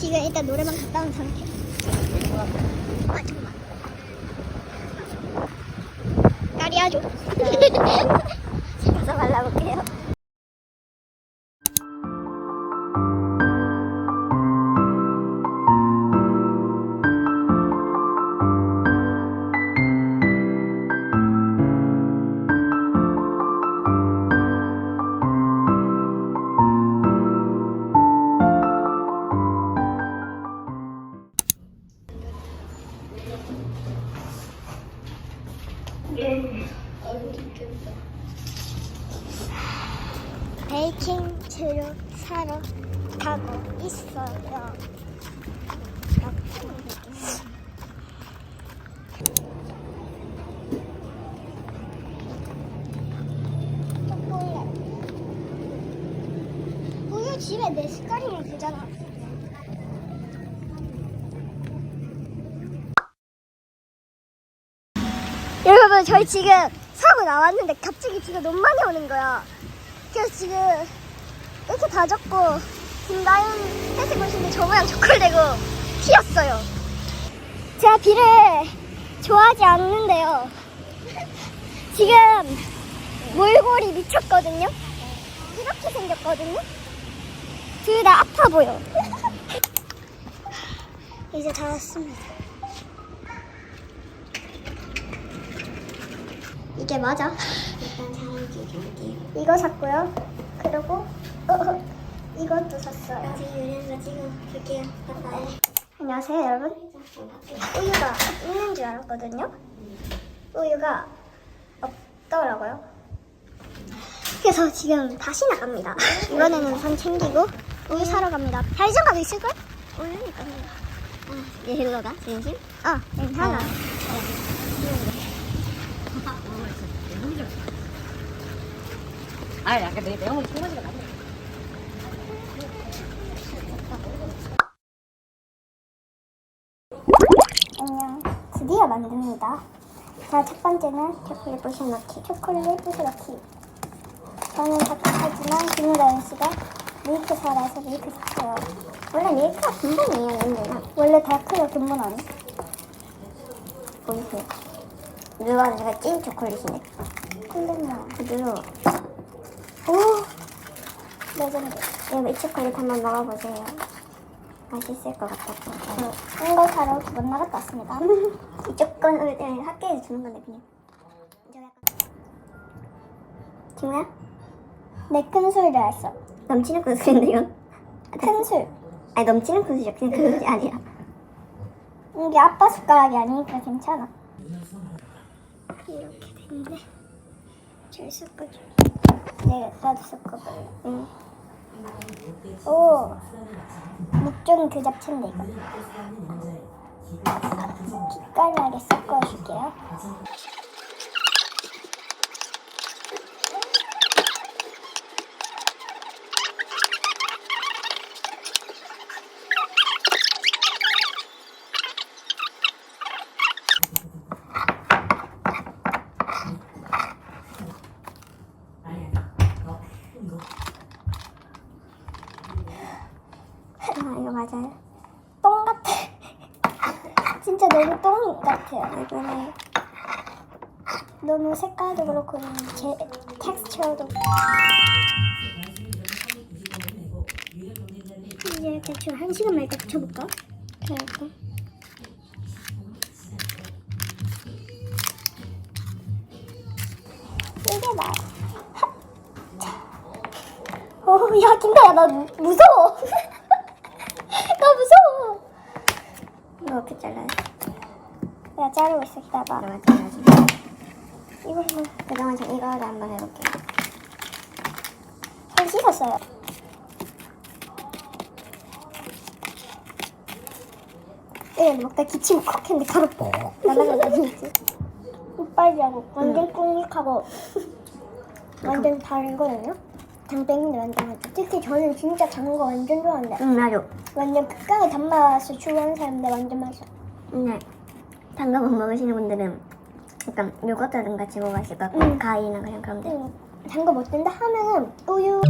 일단 노래방 갔다 온 상태. 아 잠깐만. 까리하죠. 가서 발라볼게요. 베이킹 재료 사러 가고 있어요. 우유 집에 내 숟가락이면 되잖아. 여러분 저희 지금 사고 나왔는데 갑자기 비가 너무 많이 오는 거야. 그래서 지금 이렇게 다 적고 김다인 회색 옷인데 저 모양 초콜되고 튀었어요. 제가 비를 좋아하지 않는데요. 지금 몰골이 미쳤거든요. 이렇게 생겼거든요. 둘 다 아파 보여. 이제 다 왔습니다. 이게 맞아? 일단 사진 찍을게요. 이거 샀고요. 그리고 어, 이것도 샀어요. 아직 유리한 거 찍어줄게요. 바이바이. 안녕하세요, 여러분. 우유가 있는 줄 알았거든요. 우유가 없더라고요. 그래서 지금 다시 나갑니다. 이번에는 선 챙기고 우유 사러 갑니다. 편의점 가도 있을걸? 우유니까. 얘 힐러가 진심? 어, 괜찮아. 아, 약간 내 내용은 통과지가 나네. 안녕. 드디어 만듭니다. 자, 첫 번째는 초콜릿 부셔 넣기. 초콜릿 부셔 넣기. 저는 답답하지만 김우다연 씨가 밀크 사라서 밀크 샀어요. 원래 밀크가 근본이에요, 얘는. 원래 다크가 근본 아니? 보이세요? 누가 제가 찐 초콜릿이네. 콜렛나. 부드러워. 오! 레전드. 여러분, 이 초콜릿 한번 먹어보세요. 맛있을 것 같아서. 딴거 사러 두번 나갔다 왔습니다. 이쪽 건 우리 때문에 학교에서 주는 건데, 그냥. 친구야? 내큰 술을 했어. 넘치는 구슬인데, 이건? 큰 술. 아니, 넘치는 구슬이죠. 그냥 그것이 아니야. 이게 아빠 숟가락이 아니니까 괜찮아. 잘 섞어줘. 네, 나도 섞어볼래. 응. 오, 묵종 그 잡채인데 이거. 기깔나게 섞어줄게요. 아, 이거 맞아요. 똥 같아. 진짜 너무 똥 같아요. 이거는 너무 색깔도 그렇고 제 텍스처도 이제 대충 한 시간만 일단 붙여볼까? 그래갖고. 이게 나. 어, 야 김다야 나 무- 무서워. 나 무서워. 이거 어떻게 잘라요? 내가 자르고 있어 기다봐. 내가 잘라줘. 이거 한번 그동안 저 이거를 한번 해볼게요. 손 씻었어요. 예, 먹다 기침 콕 했는데 가루 뻑 날아가는 거지. 이빨이하고 완전 눅눅하고 완전 다르거든요. 장땡인데 완전 특히 저는 진짜 단거 완전 좋아하는데 응, 나도. 완전 극강의 단맛을 추구하는 사람인데 완전 맛있어. 네. 단거 못 먹으시는 분들은 약간 요거트랑 같이 먹으실 것 같고 음. 가위나 그냥 그런 데 단거 못 든다 하면은 우유